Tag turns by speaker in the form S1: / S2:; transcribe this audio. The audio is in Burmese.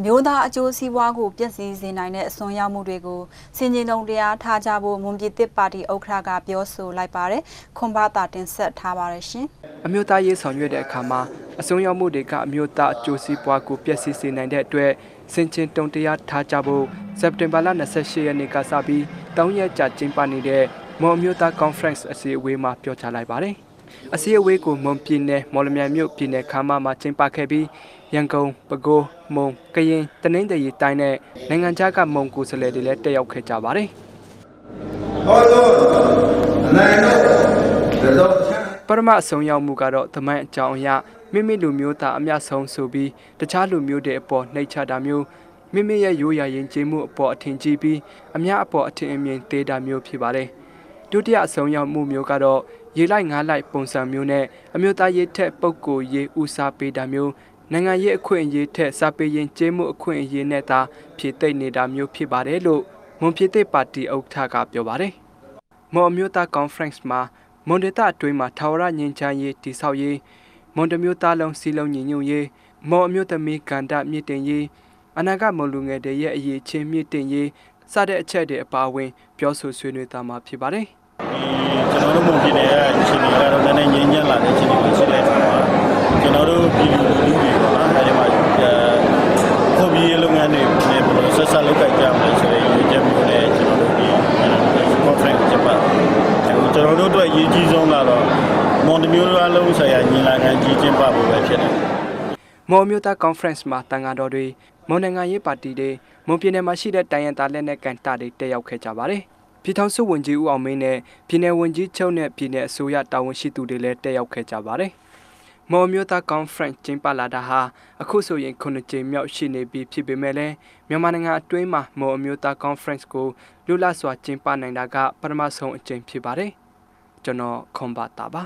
S1: အမျိုးသားအကျိုးစီးပွားကိုပြည့်စည်စေနိုင်တဲ့အစွန်းရောက်မှုတွေကိုစင်ကြင်တုံတရားထားကြဖို့မွန်ပြည်သစ်ပါတီဥက္ကဋ္ဌကပြောဆိုလိုက်ပါတယ်ခွန်ဘာတာတင်ဆက်ထားပါတယ်ရှင်
S2: အမျိုးသားရေးဆောင်ရွက်တဲ့အခါမှာအစွန်းရောက်မှုတွေကအမျိုးသားအကျိုးစီးပွားကိုပျက်စီးစေနိုင်တဲ့အတွက်စင်ချင်းတုံတရားထားကြဖို့စက်တင်ဘာလ28ရက်နေ့ကစပြီး3ရက်ကြာကျင်းပနေတဲ့မွန်အမျိုးသား conference အစည်းအဝေးမှာပြောကြားလိုက်ပါတယ်။ အစည်းအဝေးကိုမွန်ပြည်နယ်မော်လမြိုင်မြို့ပြည်နယ်ခမ်းမမှာကျင်းပခဲ့ပြီးရန်ကုန်ပဲခူးမုံကရင်တနင်္သာရီတိုင်းနဲ့နိုင်ငံခြားကမုံကိုယ်စားလှယ်တွေလည်းတက်ရောက်ခဲ့ကြပါတယ်။
S3: ဟောလို့အနိုင်တော့တော့ချမ်း
S2: ပရမအဆုံးရောက်မှုကတော့သမိုင်းအကြောင်းအရာမိမိလူမျိုးသားအမျှဆုံးဆိုပြီးတခြားလူမျိုးတွေအပေါ်နှိပ်ချတာမျိုးမိမိရဲ့ရိုးရာရင်ကျေးမှုအပေါ်အထင်ကြီးပြီးအမျှအပေါ်အထင်အမြင်သေးတာမျိုးဖြစ်ပါတယ် ဒုတိယအဆုံးရောက်မှုမျိုးကတော့ရေလိုက်ငါးလိုက်ပုံစံမျိုးနဲ့အမျိုးသားရေးထက်ပုံကိုရေးဦးစားပေးတာမျိုးနိုင်ငံရေးအခွင့်အရေးထက်စာပေရင်ကျေးမှုအခွင့်အရေးနဲ့သာဖြည့်သိမ့်နေတာမျိုးဖြစ်ပါတယ်လို့မွန်ပြည်သစ်ပါတီဥက္ကဋ္ဌကပြောပါတယ်မော်အမျိုးသား conference မှာမွန်ဒေတာအတွင်းမှာထာဝရငြိမ်းချမ်းရေးတည်ဆောက်ရေးမွန်တမျိုးသားလုံးစီလုံးညီညွတ်ရေးမော်အမျိုးသမီးကန္တမြင့်တင်ရေးအနာဂတ်မွန်လူငယ်တွေရဲ့အရေးချင်းမြင့်တင်ရေးစတဲ့အချက်တွေအပါအဝင် ပြောဆိုဆွေးနွေးသားမှာဖြစ်ပါတယ်
S4: ကျွန်တော်တို့မွန်ပြည်နယ်ကအခြေအနေကတော့နည်းနည်းငြိမ်းချမ်းလာတဲ့အခြေအနေကိုရှိတဲ့အခါမှာကျွန်တော်တို့ပြည်သူလူထုတွေပေါ့နော်အဲဒီမှာခုပ်ပြီးလုပ်ငန်းတွေနဲ့ဘယ်လိုဆက်ဆက်လုပ်ကြကြမလဲဆိုတဲ့ရည်ရွယ်ချက်မျိုးနဲ့ကျွန်တော်တို့ဒီ conference ကျပါကျွန်တော်တို့အတွက်အရေးကြီးဆုံးကတော့မွန်တမျိုးသားလုံးဆိုင်ရာညီလာခံကြီးကျင်းပဖို့ပဲဖြစ်တယ်
S2: မော်အမျိုးသား conference မှာတန်ဃာတော်တွေမွန်နိုင်ငံရေးပါတီတွေမွန်ပြည်နယ်မှာရှိတဲ့တိုင်းရင်းသားလက်နက်ကန်တာတွေတက်ရောက်ခဲ့ကြပါတယ် ပြည်ထောင်စုဝန်ကြီးဦးအောင်မင်းနဲ့ပြည်နယ်ဝန်ကြီးချုပ်နဲ့ပြည်နယ်အစိုးရတာဝန်ရှိသူတွေလည်းတက်ရောက်ခဲ့ကြပါတယ်မော်မျိုးသား conference ကျင်းပလာတာဟာအခုဆိုရင်ခုနှစ်ကြိမ်မြောက်ရှိနေပြီဖြစ်ပေမဲ့လည်းမြန်မာနိုင်ငံအတွင်းမှာမော်အမျိုးသား conference ကိုလူလတ်စွာကျင်းပနိုင်တာကပထမဆုံးအကြိမ်ဖြစ်ပါတယ်ကျွန်တော်ခွန်ပါတာပါ